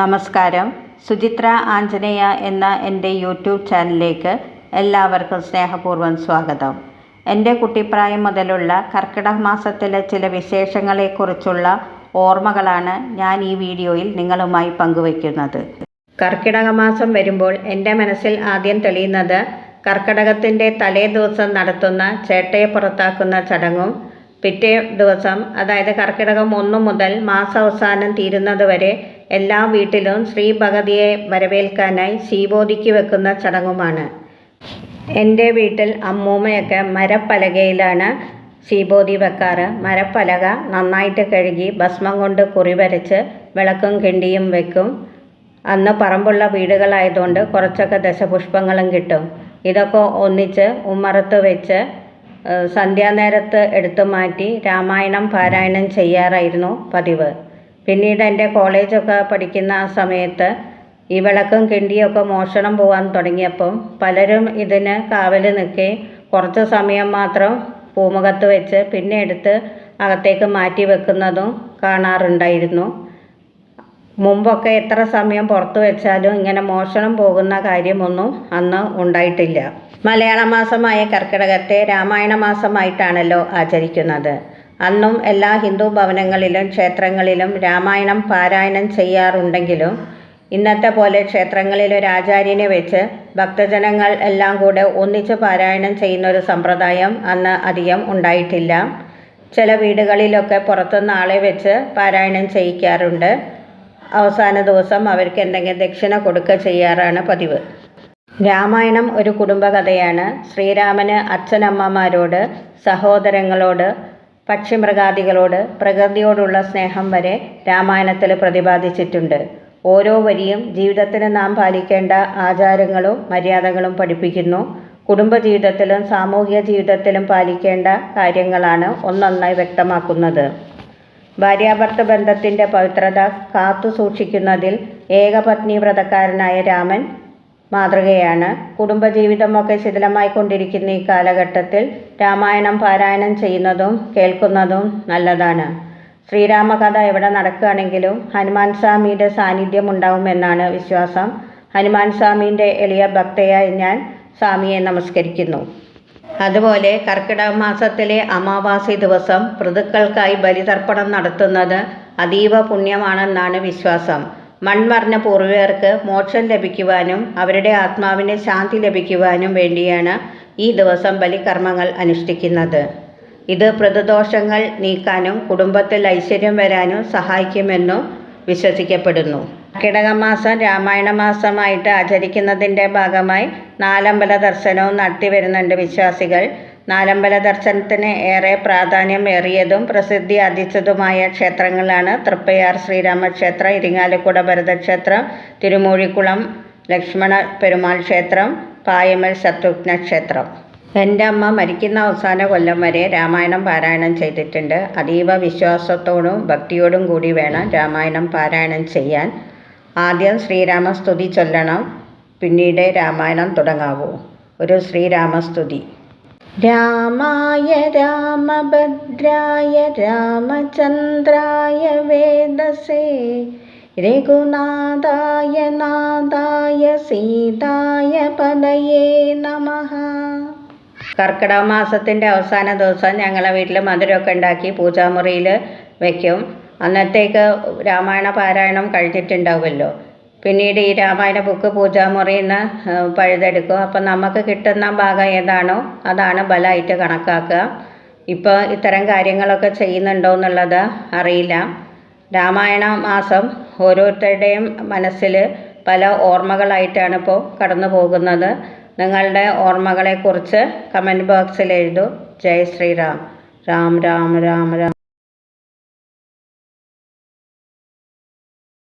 നമസ്കാരം. സുചിത്ര ആഞ്ജനേയ എന്ന എന്റെ യൂട്യൂബ് ചാനലിലേക്ക് എല്ലാവർക്കും സ്നേഹപൂർവം സ്വാഗതം. എന്റെ കുട്ടിപ്രായം മുതലുള്ള കർക്കിടക മാസത്തിലെ ചില വിശേഷങ്ങളെക്കുറിച്ചുള്ള ഓർമ്മകളാണ് ഞാൻ ഈ വീഡിയോയിൽ നിങ്ങളുമായി പങ്കുവയ്ക്കുന്നത്. കർക്കിടക മാസം വരുമ്പോൾ എന്റെ മനസ്സിൽ ആദ്യം തെളിയുന്നത് കർക്കിടകത്തിന്റെ തലേ ദിവസം നടത്തുന്ന ചേട്ടയെ പുറത്താക്കുന്ന ചടങ്ങും പിറ്റേ ദിവസം അതായത് കർക്കിടകം ഒന്ന് മുതൽ മാസാവസാനം തീരുന്നത് വരെ എല്ലാ വീട്ടിലും ശ്രീ ഭഗതിയെ വരവേൽക്കാനായി ശീബോധിക്ക് വെക്കുന്ന ചടങ്ങുമാണ്. എന്റെ വീട്ടിൽ അമ്മൂമ്മയൊക്കെ മരപ്പലകയിലാണ് ശീബോധി വെക്കാറ്. മരപ്പലക നന്നായിട്ട് കഴുകി ഭസ്മം കൊണ്ട് കുറി വരച്ച് വിളക്കും കിണ്ടിയും വെക്കും. അന്ന് പറമ്പുള്ള വീടുകളായതുകൊണ്ട് കുറച്ചൊക്കെ ദശപുഷ്പങ്ങളും കിട്ടും. ഇതൊക്കെ ഒന്നിച്ച് ഉമ്മറത്ത് വെച്ച് സന്ധ്യാനേരത്ത് എടുത്തു മാറ്റി രാമായണം പാരായണം ചെയ്യാറായിരുന്നു പതിവ്. പിന്നീട് എന്റെ കോളേജൊക്കെ പഠിക്കുന്ന ആ സമയത്ത് ഈ വിളക്കും കിണ്ടിയൊക്കെ മോഷണം പോകാൻ തുടങ്ങിയപ്പം പലരും ഇതിന് കാവൽ നിൽക്കുകയും കുറച്ച് സമയം മാത്രം പൂമുഖത്ത് വെച്ച് പിന്നെ എടുത്ത് അകത്തേക്ക് മാറ്റി വെക്കുന്നതും കാണാറുണ്ടായിരുന്നു. മുമ്പൊക്കെ എത്ര സമയം പുറത്തു വെച്ചാലും ഇങ്ങനെ മോഷണം പോകുന്ന കാര്യമൊന്നും അന്ന് ഉണ്ടായിട്ടില്ല. മലയാള മാസമായ കർക്കിടകത്തെ രാമായണ മാസമായിട്ടാണല്ലോ ആചരിക്കുന്നത്. അന്നും എല്ലാ ഹിന്ദു ഭവനങ്ങളിലും ക്ഷേത്രങ്ങളിലും രാമായണം പാരായണം ചെയ്യാറുണ്ടെങ്കിലും ഇന്നത്തെ പോലെ ക്ഷേത്രങ്ങളിൽ ഒരു ആചാര്യനെ വെച്ച് ഭക്തജനങ്ങൾ എല്ലാം കൂടെ ഒന്നിച്ച് പാരായണം ചെയ്യുന്ന ഒരു സമ്പ്രദായം അന്ന് അധികം ഉണ്ടായിട്ടില്ല. ചില വീടുകളിലൊക്കെ പുറത്തുനിന്ന് ആളെ വെച്ച് പാരായണം ചെയ്യിക്കാറുണ്ട്. അവസാന ദിവസം അവർക്ക് എന്തെങ്കിലും ദക്ഷിണ കൊടുക്കുക ചെയ്യാറാണ് പതിവ്. രാമായണം ഒരു കുടുംബകഥയാണ്. ശ്രീരാമന് അച്ഛനമ്മമാരോട് സഹോദരങ്ങളോട് പക്ഷിമൃഗാദികളോട് പ്രകൃതിയോടുള്ള സ്നേഹം വരെ രാമായണത്തിൽ പ്രതിപാദിച്ചിട്ടുണ്ട്. ഓരോ വരിയും ജീവിതത്തിന് നാം പാലിക്കേണ്ട ആചാരങ്ങളും മര്യാദകളും പഠിപ്പിക്കുന്നു. കുടുംബജീവിതത്തിലും സാമൂഹിക ജീവിതത്തിലും പാലിക്കേണ്ട കാര്യങ്ങളാണ് ഒന്നൊന്നായി വ്യക്തമാക്കുന്നത്. ഭാര്യാഭർത്ത ബന്ധത്തിന്റെ പവിത്രത കാത്തു സൂക്ഷിക്കുന്നതിൽ ഏകപത്നി വ്രതക്കാരനായ രാമൻ മാതൃകയാണ്. കുടുംബജീവിതമൊക്കെ ശിഥിലമായിക്കൊണ്ടിരിക്കുന്ന ഈ കാലഘട്ടത്തിൽ രാമായണം പാരായണം ചെയ്യുന്നതും കേൾക്കുന്നതും നല്ലതാണ്. ശ്രീരാമകഥ എവിടെ നടക്കുകയാണെങ്കിലും ഹനുമാൻ സ്വാമിയുടെ സാന്നിധ്യം ഉണ്ടാവുമെന്നാണ് വിശ്വാസം. ഹനുമാൻ സ്വാമീന്റെ എളിയ ഭക്തയായി ഞാൻ സ്വാമിയെ നമസ്കരിക്കുന്നു. അതുപോലെ കർക്കിടക മാസത്തിലെ അമാവാസി ദിവസം ഋതുക്കൾക്കായി ബലിതർപ്പണം നടത്തുന്നത് അതീവ പുണ്യമാണെന്നാണ് വിശ്വാസം. മൺമറഞ്ഞ പൂർവികർക്ക് മോക്ഷം ലഭിക്കുവാനും അവരുടെ ആത്മാവിന് ശാന്തി ലഭിക്കുവാനും വേണ്ടിയാണ് ഈ ദിവസം ബലികർമ്മങ്ങൾ അനുഷ്ഠിക്കുന്നത്. ഇത് പ്രതിദോഷങ്ങൾ നീക്കാനും കുടുംബത്തിൽ ഐശ്വര്യം വരാനും സഹായിക്കുമെന്നും വിശ്വസിക്കപ്പെടുന്നു. കിടകമാസം മാസം രാമായണ മാസമായിട്ട് ആചരിക്കുന്നതിന്റെ ഭാഗമായി നാലമ്പല ദർശനവും നടത്തി വരുന്നുണ്ട് വിശ്വാസികൾ. നാലമ്പല ദർശനത്തിന് ഏറെ പ്രാധാന്യം ഏറിയതും പ്രസിദ്ധി ആർജിച്ചതുമായ ക്ഷേത്രങ്ങളാണ് തൃപ്പയാർ ശ്രീരാമക്ഷേത്രം ഇരിങ്ങാലക്കുട ഭരതക്ഷേത്രം തിരുമൂഴിക്കുളം ലക്ഷ്മണ പെരുമാൾ ക്ഷേത്രം പായമൽ ശത്രുഘ്ന ക്ഷേത്രം എന്റെ അമ്മ മരിക്കുന്ന അവസാന കൊല്ലം വരെ രാമായണം പാരായണം ചെയ്തിട്ടുണ്ട്. അതീവ വിശ്വാസത്തോടും ഭക്തിയോടും കൂടി വേണം രാമായണം പാരായണം ചെയ്യാൻ. ആദ്യം ശ്രീരാമസ്തുതി ചൊല്ലണം പിന്നീട് രാമായണം തുടങ്ങാവൂ. ഒരു ശ്രീരാമസ്തുതി. രാമായ രാമഭദ്രായ രാമചന്ദ്രായ വേദസേ രഘുനാഥായ നാഥായ സീതായ പദയേ നമ. കർക്കിടക മാസത്തിന്റെ അവസാന ദിവസം ഞങ്ങളെ വീട്ടിൽ മധുരമൊക്കെ ഉണ്ടാക്കി പൂജാമുറിയിൽ വയ്ക്കും അന്നത്തേക്ക് രാമായണ പാരായണം കഴിഞ്ഞിട്ടുണ്ടാവുമല്ലോ. പിന്നീട് ഈ രാമായണ ബുക്ക് പൂജാമുറിയിൽ നിന്ന് പഴുതെടുക്കും. അപ്പം നമുക്ക് കിട്ടുന്ന ഭാഗം ഏതാണോ അതാണ് ബലമായിട്ട് കണക്കാക്കുക. ഇപ്പോൾ ഇത്തരം കാര്യങ്ങളൊക്കെ ചെയ്യുന്നുണ്ടോ എന്നുള്ളത് അറിയില്ല. രാമായണ മാസം ഓരോരുത്തരുടെയും മനസ്സിൽ പല ഓർമ്മകളായിട്ടാണ് ഇപ്പോൾ കടന്നു പോകുന്നത്. നിങ്ങളുടെ ഓർമ്മകളെക്കുറിച്ച് കമന്റ് ബോക്സിൽ എഴുതൂ. ജയ് ശ്രീറാം രാം രാം രാം രാം.